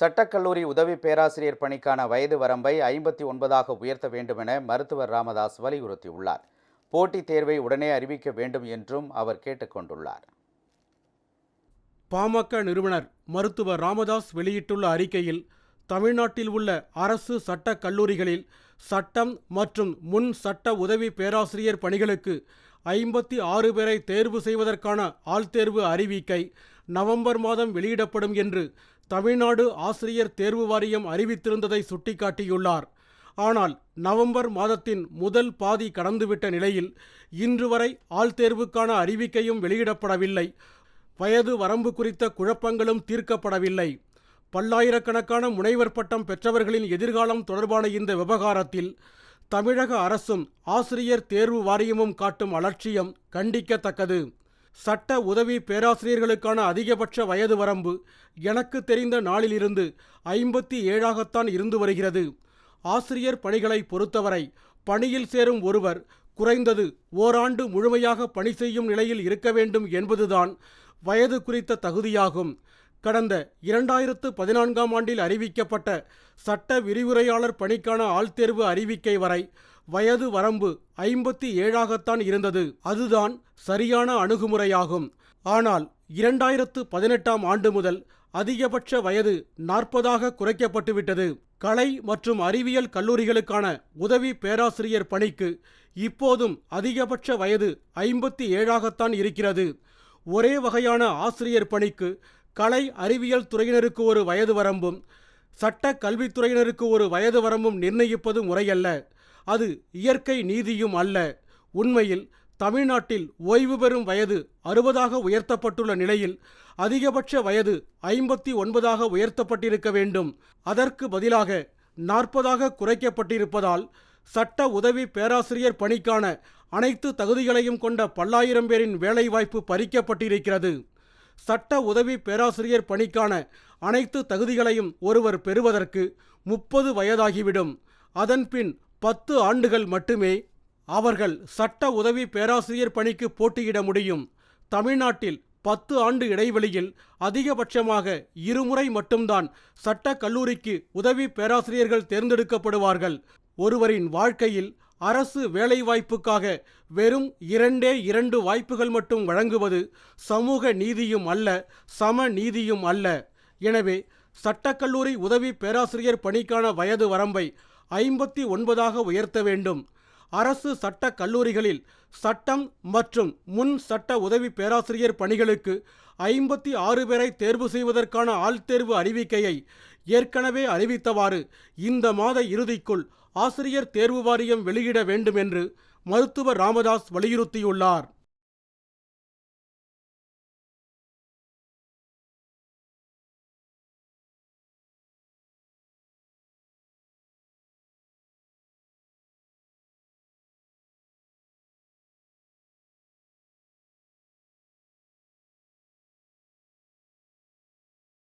சட்டக்கல்லூரி உதவி பேராசிரியர் பணிக்கான வயது வரம்பை ஐம்பத்தி ஒன்பதாக உயர்த்த வேண்டுமென மருத்துவர் ராமதாஸ் வலியுறுத்தியுள்ளார். போட்டித் தேர்வை உடனே அறிவிக்க வேண்டும் என்றும் அவர் கேட்டுக்கொண்டுள்ளார் பாமக நிறுவனர் மருத்துவர் ராமதாஸ் வெளியிட்டுள்ள அறிக்கையில் தமிழ்நாட்டில் உள்ள அரசு சட்டக் கல்லூரிகளில் சட்டம் மற்றும் முன் சட்ட உதவி பேராசிரியர் பணிகளுக்கு ஐம்பத்தி ஆறு பேரை தேர்வு செய்வதற்கான ஆள்தேர்வு அறிவிக்கை நவம்பர் மாதம் வெளியிடப்படும் என்று தமிழ்நாடு ஆசிரியர் தேர்வு வாரியம் அறிவித்திருந்ததை சுட்டிக்காட்டியுள்ளார். ஆனால் நவம்பர் மாதத்தின் முதல் பாதி கடந்துவிட்ட நிலையில் இன்று வரை ஆள்தேர்வுக்கான அறிவிக்கையும் வெளியிடப்படவில்லை. வயது வரம்பு குறித்த குழப்பங்களும் தீர்க்கப்படவில்லை. பல்லாயிரக்கணக்கான முனைவர் பட்டம் பெற்றவர்களின் எதிர்காலம் தொடர்பான இந்த விவகாரத்தில் தமிழக அரசும் ஆசிரியர் தேர்வு வாரியமும் காட்டும் அலட்சியம் கண்டிக்கத்தக்கது. சட்ட உதவி பேராசிரியர்களுக்கான அதிகபட்ச வயது வரம்பு எனக்கு தெரிந்த நாளிலிருந்து ஐம்பத்தி ஏழாகத்தான் இருந்து வருகிறது. ஆசிரியர் பணிகளை பொறுத்தவரை பணியில் சேரும் ஒருவர் குறைந்தது ஓராண்டு முழுமையாக பணி செய்யும் நிலையில் இருக்க வேண்டும் என்பதுதான் வயது குறித்த தகுதியாகும். கடந்த இரண்டாயிரத்து பதினான்காம் ஆண்டில் அறிவிக்கப்பட்ட சட்ட விரிவுரையாளர் பணிக்கான ஆள்தேர்வு அறிவிக்கை வரை வயது வரம்பு ஐம்பத்தி ஏழாகத்தான் இருந்தது. அதுதான் சரியான அணுகுமுறையாகும். ஆனால் இரண்டாயிரத்து பதினெட்டாம் ஆண்டு முதல் அதிகபட்ச வயது நாற்பதாக குறைக்கப்பட்டுவிட்டது. கலை மற்றும் அறிவியல் கல்லூரிகளுக்கான உதவி பேராசிரியர் பணிக்கு இப்போதும் அதிகபட்ச வயது ஐம்பத்தி ஏழாகத்தான் இருக்கிறது. ஒரே வகையான ஆசிரியர் பணிக்கு கலை அறிவியல் துறையினருக்கு ஒரு வயது வரம்பும் சட்ட கல்வித்துறையினருக்கு ஒரு வயது வரம்பும் நிர்ணயிப்பது முறையல்ல. அது இயற்கை நீதியும் அல்ல. உண்மையில் தமிழ்நாட்டில் ஓய்வு பெறும் வயது அறுபதாக உயர்த்தப்பட்டுள்ள நிலையில் அதிகபட்ச வயது ஐம்பத்தி ஒன்பதாக உயர்த்தப்பட்டிருக்க வேண்டும். அதற்கு பதிலாக நாற்பதாக குறைக்கப்பட்டிருப்பதால் சட்ட உதவி பேராசிரியர் பணிக்கான அனைத்து தகுதிகளையும் கொண்ட பல்லாயிரம் பேரின் வேலைவாய்ப்பு பறிக்கப்பட்டிருக்கிறது. சட்ட உதவி பேராசிரியர் பணிக்கான அனைத்து தகுதிகளையும் ஒருவர் பெறுவதற்கு முப்பது வயதாகிவிடும். அதன்பின் பத்து ஆண்டுகள் மட்டுமே அவர்கள் சட்ட உதவி பேராசிரியர் பணிக்கு போட்டியிட முடியும். தமிழ்நாட்டில் பத்து ஆண்டு இடைவெளியில் அதிகபட்சமாக இருமுறை மட்டும்தான் சட்ட கல்லூரிக்கு உதவி பேராசிரியர்கள் தேர்ந்தெடுக்கப்படுவார்கள். ஒருவரின் வாழ்க்கையில் அரசு வேலைவாய்ப்புக்காக வெறும் இரண்டே இரண்டு வாய்ப்புகள் மட்டும் வழங்குவது சமூக நீதியும் அல்ல சம நீதியும் அல்ல. எனவே சட்டக்கல்லூரி உதவி பேராசிரியர் பணிக்கான வயது வரம்பை ஐம்பத்தி ஒன்பதாக உயர்த்த வேண்டும். அரசு சட்ட கல்லூரிகளில் சட்டம் மற்றும் முன் சட்ட உதவி பேராசிரியர் பணிகளுக்கு ஐம்பத்தி ஆறு பேரை தேர்வு செய்வதற்கான ஆள்தேர்வு அறிவிக்கையை ஏற்கனவே அறிவித்தவாறு இந்த மாத இறுதிக்குள் ஆசிரியர் தேர்வு வாரியம் வெளியிட வேண்டும் என்று மருத்துவர் ராமதாஸ் வலியுறுத்தியுள்ளார்.